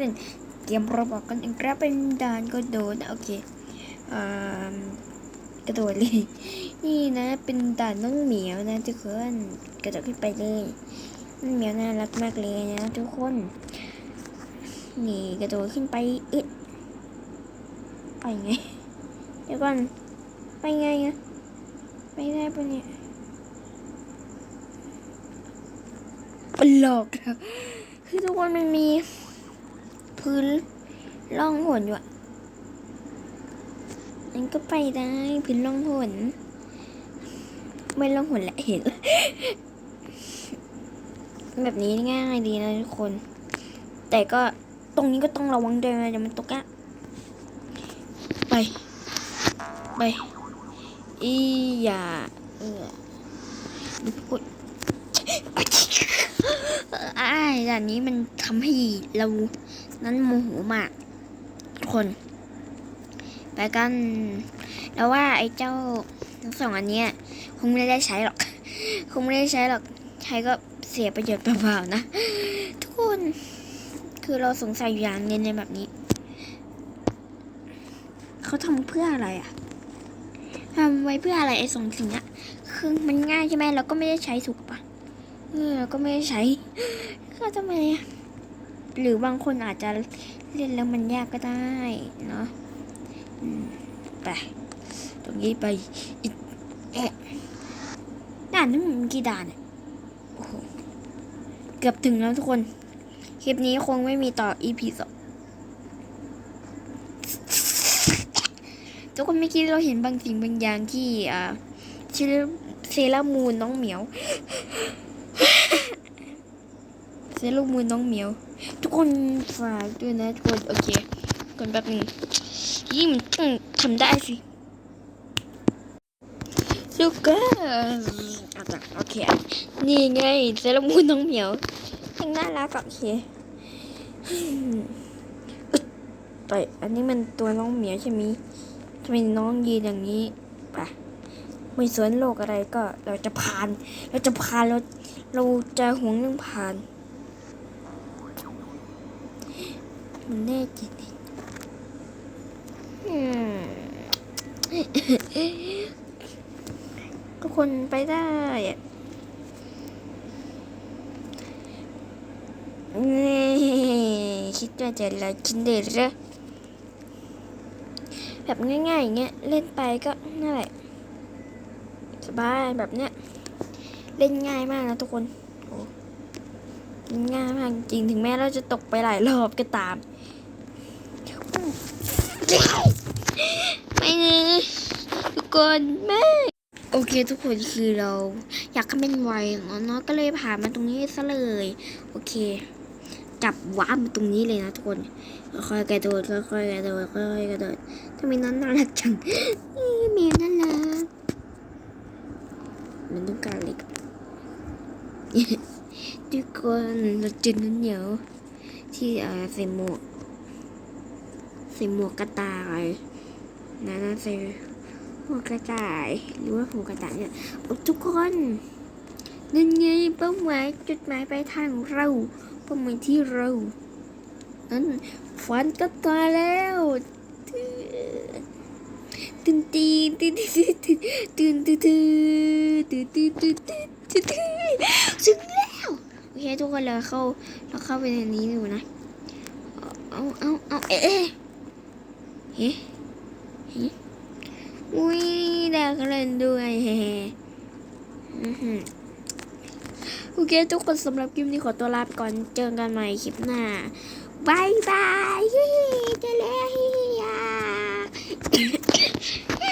เป็นเกมเรบอกกันอีกแล้วเป็นด่านก็โดนะโอเคอ่ากระโดดเลยนี่นะเป็นด่านน้องเหมียวนะทุกคนกระโดดขึ้นไปเลยน้องเหมียวน่ารักมากเลยนะทุกคน นี่กระโดดขึ้นไปอึดไปไงเดี๋ยวก่อนไปไงอะไปได้ปะเนี่ยหลอกครับคือทุกคนมันมี พื้นล่องหนอยู่อะมันก็ไปได้พื้นล่องหนไม่ล่องหนแหละเห็น แบบนี้ง่ายดีนะทุกคน แต่ก็ตรงนี้ก็ต้องระวังด้วยนะเดี๋ยวมันตกอะไป ไป อีอย่าเออพูดไอ้ายด่านนี้มันทำให้เรา นั้นโมโหมากทุกคน ไปกัน แล้วว่าไอ้เจ้าทั้งสองอันเนี้ยคงไม่ได้ใช้หรอก คงไม่ได้ใช้หรอก ใช้ก็เสียประโยชน์เปล่าๆนะ ทุกคน คือเราสงสัยอยู่อย่างหนึงในแบบนี้ เขาทำเพื่ออะไรอะทำไว้เพื่ออะไรไอ้สองสิ่งเนี้ยคือมันง่ายใช่ไหมเราก็ไม่ได้ใช้ถูกปะเออเราก็ไม่ได้ใช้ก็ทำไมอะ หรือบางคนอาจจะเล่นแล้วมันยากก็ได้เนาะไปตรงนี้ไปอีกแอะด่านนั้นมันกี่ด่านเนี่ยโอ้โหเกือบถึงแล้วทุกคน คลิปนี้คงไม่มีต่อ EP สองทุกคนเมื่อกี้เราเห็นบางสิ่งบางอย่างที่อ่าชื่อเซรามูนน้องเหมียว เซรามูนน้องเหมียว ทุกคนฝากด้วยนะทุกคนโอเคก่อนแป๊บนึงยิ่งมันต้องทำได้สิลูกก็อาจ้ะโอเคนี่ไงเซรามูนน้องเหมียวยังน่ารักโอเคอืมอึ๊ดไปอันนี้มันตัวน้องเหมียวใช่ไหมทำไมน้องยืนอย่างนี้ไปไม่สวนโลกอะไรก็เราจะผ่าน เราจะผ่านเราเราจะหวงเรื่องผ่าน มันแน่จริงทุกคนไปได้อะนี่คิดว่าจะละจินเดอร์แบบง่ายๆอย่างเงี้ยเล่นไปก็นั่นแหละสบายแบบเนี้ยเล่นง่ายมากนะทุกคนง่ายมากจริงถึงแม้เราจะตกไปหลายรอบก็ตาม ไม่นะทุกคนแม่โอเคทุกคนคือเราอยากให้เป็นไวเนาะก็เลยผ่านมาตรงนี้ซะเลย โอเค จับว้ามาตรงนี้เลยนะทุกคนค่อยๆกระโดดค่อยๆกระโดดค่อยๆกระโดดทำไมน้องน่ารักจังนี่แมวน่ารักมันต้องการอะไรกับทุกคนเราเจอน้องเหนียวที่เอ่อใส่หมวก ส่หมวกกระต่ายนะนะใส่หมวกกระต่าย หรือว่าหัวกระต่ายเนี่ยโอ้ทุกคนนั่นไงเป้าหมายจุดหมายปลายทางของเราเป้าหมายที่เรานั้นฝันก็ตายแล้วตื่นตีนตื่นตื่นตื่นตื่นตื่นตื่นตื่นตื่นตื่นตื่นตื่นถึงแล้วโอเคทุกคนเราเข้าเราเข้าไปในนี้ดูนะเอาเอาเอาเอ๊ะ เฮ้อุ้ยดาวกเล่นด้วยเฮ้โอเคทุกคนสำหรับคลิปนี้ขอตัวลาไปก่อนเจอกันใหม่คลิปหน้าบายบายเฮ้เจอแล้วเฮ้